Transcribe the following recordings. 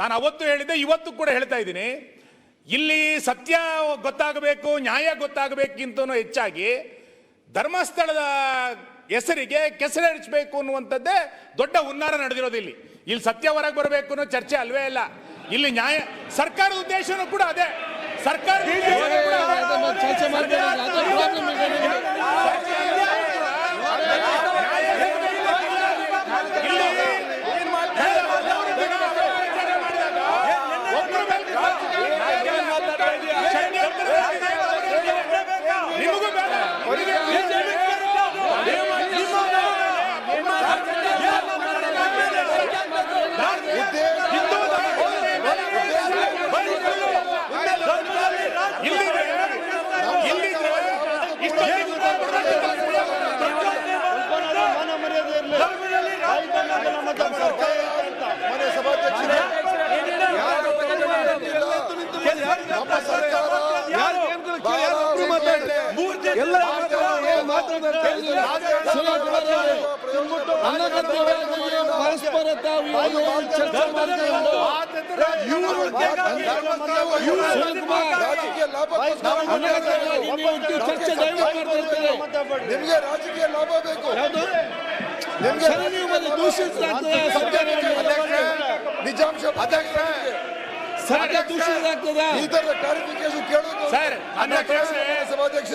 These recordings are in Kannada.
ಅವತ್ತು ಹೇಳಿದ್ದೆ ಇವತ್ತು ಕೂಡ ಹೇಳ್ತಾ ಇದ್ದೀನಿ. ಇಲ್ಲಿ ಸತ್ಯ ಗೊತ್ತಾಗಬೇಕು ನ್ಯಾಯ ಗೊತ್ತಾಗಬೇಕಿಂತ ಹೆಚ್ಚಾಗಿ ಧರ್ಮಸ್ಥಳದ ಹೆಸರಿಗೆ ಕೆಸರೆರಿಸಬೇಕು ಅನ್ನುವಂಥದ್ದೇ ದೊಡ್ಡ ಹುನ್ನಾರ ನಡೆದಿರೋದು ಇಲ್ಲಿ. ಇಲ್ಲಿ ಸತ್ಯ ಹೊರಗೆ ಬರಬೇಕು ಅನ್ನೋ ಚರ್ಚೆ ಅಲ್ವೇ ಇಲ್ಲ. ಇಲ್ಲಿ ನ್ಯಾಯ ಸರ್ಕಾರದ ಉದ್ದೇಶನೂ ಕೂಡ ಅದೇ. ಸರ್ಕಾರದ ಉದ್ದೇಶನೂ ಕೂಡ ಅದೇ. ಅದನ್ನ ಚರ್ಚೆ ಮಾಡ್ತಾರೆ ಅದೇ ಪ್ರಾಬ್ಲಮ್ ಈಗ ನಿಮಗೆ. ನಿಮಗೂ ಬೇಡ ಇಲ್ಲಿದೆ ಇಲ್ಲಿದೆ ಇಷ್ಟೊಂದು ಮನೆ ಸಭಾಧ್ಯಕ್ಷರೇ ನಮ್ಮ ಸರ್ಕಾರ ಎಲ್ಲ ಏನ್ ಮಾತಾಡ್ತಾರೆ? ಸುನೀಲ್ ಕುಮಾರ್ ಅವರೇ, ಅನ್ನಕತ್ತಿಗಳಿಗೆ ಪರಸ್ಪರ ತಾವು ಚರ್ಚೆ ಚರ್ಚೆ ನಿಮ್ಗೆ ರಾಜಕೀಯ ಲಾಭ ಬೇಕು. ನಿಜಾಂಶ ಸರ್ಕಾರ ದೂಷಿಸಲಾಗ್ತದ ಈ ತರ ಕ್ಲಾರಿಫಿಕೇಶನ್ ಕೇಳೋದು ಸರ್ ಮಾನ್ಯ ಅಧ್ಯಕ್ಷರೇ ಸಭಾಧ್ಯಕ್ಷರೇ ಮಾನ್ಯ ಅಧ್ಯಕ್ಷರೇ ಇಲ್ಲಿ ಇಲ್ಲಿ ಮಾನ್ಯ ಗೃಹ ಸಚಿವರು ಮಾನ್ಯ ಅಧ್ಯಕ್ಷರೇ ಅಂತ ಕಡ್ದು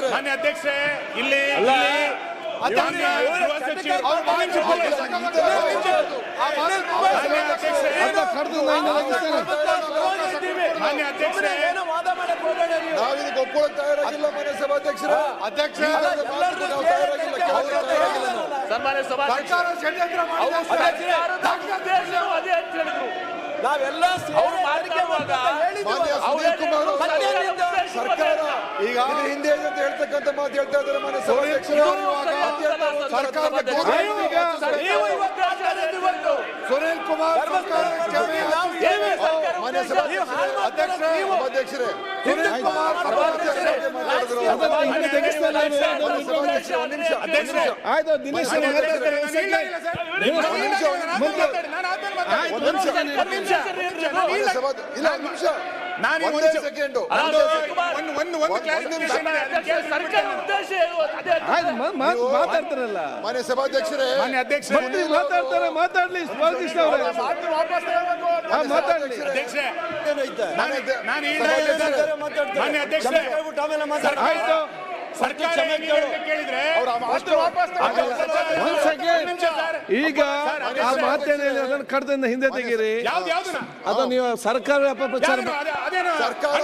ಒದಗಿಸ್ತೇನೆ. ಮಾನ್ಯ ಅಧ್ಯಕ್ಷರೇ ನಾವಿದಕ್ಕೆ ಒಪ್ಕೊಳ್ಳೋಕೆ ತಯಾರಾಗಿಲ್ಲ ಮನೆ ಸಭಾಧ್ಯಕ್ಷರೇ ಅಧ್ಯಕ್ಷ ನಾವು ತಯಾರಾಗಿಲ್ಲ ಕೇಳೋಕೆ ನಾವೆಲ್ಲ ಸರ್ಕಾರ ಈಗ ಹಿಂದೆ ಅಂತ ಹೇಳ್ತಕ್ಕಂಥ ಮಾತು ಹೇಳ್ತಾ ಇದ್ದಾರೆ ಮನೆ ಸುನೀಲ್ ಕುಮಾರ್ ಅಧ್ಯಕ್ಷರೇ ಸುನೀಲ್ ಕುಮಾರ್ ಆಯ್ತು ದಿನೇಶ್ ನಿಮಿಷ, ನಿಮಿಷ, ಸೆಕೆಂಡ್. ಒಂದು ಕ್ಲಾರಿಫಿಕೇಶನ್ ಸರ್ಕಾರ ಉದ್ದೇಶ ಮಾತಾಡ್ತಾರಲ್ಲ. ಮಾನ್ಯ ಸಭಾಧ್ಯಕ್ಷರೇ. ಮಾನ್ಯ ಅಧ್ಯಕ್ಷರೇ. ಮಾತಾಡ್ತಾರೆ ಮಾತಾಡ್ಲಿ ಸ್ವಾಗತಿಸ್ ಅವರೇ. ಮಾತಾಡ್ಲಿ. ಅಧ್ಯಕ್ಷರೇ ನಾನು ಈಗ. ಮಾನ್ಯ ಅಧ್ಯಕ್ಷರೇ. ಈಗ ಆ ಮಾತೇನೆ ಅದನ್ನ ಕಡ್ದಿಂದ ಹಿಂದೆ ತೆಗೀರಿ. ಅದು ನೀವು ಸರ್ಕಾರ ಅಪಪ್ರಚಾರ ಸರ್ಕಾರ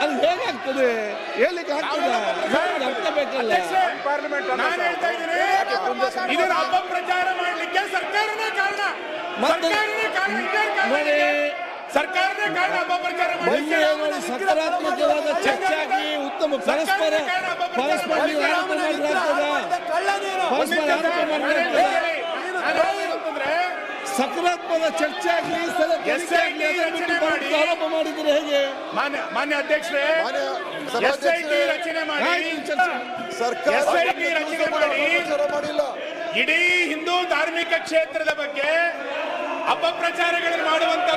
ಅದು ಹೇಗಾಗ್ತದೆ ಹೇಳ್ಲಿಕ್ಕೆ ಆಗ್ತದ ನಮ್ಗೆ ಅರ್ಥ ಬೇಕಲ್ಲ ನಾನು ಹೇಳ್ತಾ ಇದ್ದೀನಿ ಇದನ್ನ ಅಪಪ್ರಚಾರ ಮಾಡ್ಲಿಕ್ಕೆ ಸರ್ಕಾರನೇ ಕಾರಣ ಮತ್ತೆ- ಸರ್ಕಾರನೇ ಕಾರಣ ಇನ್ಯಾರು ನೋಡಿ ಸರ್ಕಾರನೇ ಕಾರಣ ಅಪಪ್ರಚಾರ ಮೊನ್ನೆ ಮಾಡ್ಲಿಕ್ಕೆ ನೋಡಿ ಸಕಾರಾತ್ಮಕವಾದ ಚರ್ಚೆ ಆಗಿ ಉತ್ತಮ ಪರಸ್ಪರ ಪರಸ್ಪರ ನೀವು ಮಾಡಲಾಗ್ತದ ಪರಸ್ಪರ ಆರೋಪ ಮಾಡಲಾಗ್ತದ ನಾನು ಹೇಳೋದಂತಂದ್ರೆ ಸಕಾರಾತ್ಮಕ ಚರ್ಚೆ ಆಗಲಿ ಆರೋಪ ಮಾಡಿದ್ರೆ ಹೇಗೆ ಮಾನ್ಯ ಮಾನ್ಯ ಅಧ್ಯಕ್ಷರೇ ರಚನೆ ಮಾಡಿ ಸರ್ಕಾರ ರಚನೆ ಮಾಡಿ ಇಡೀ ಹಿಂದೂ ಧಾರ್ಮಿಕ ಕ್ಷೇತ್ರದ ಬಗ್ಗೆ ಅಪಪ್ರಚಾರಗಳನ್ನು ಮಾಡುವಂತ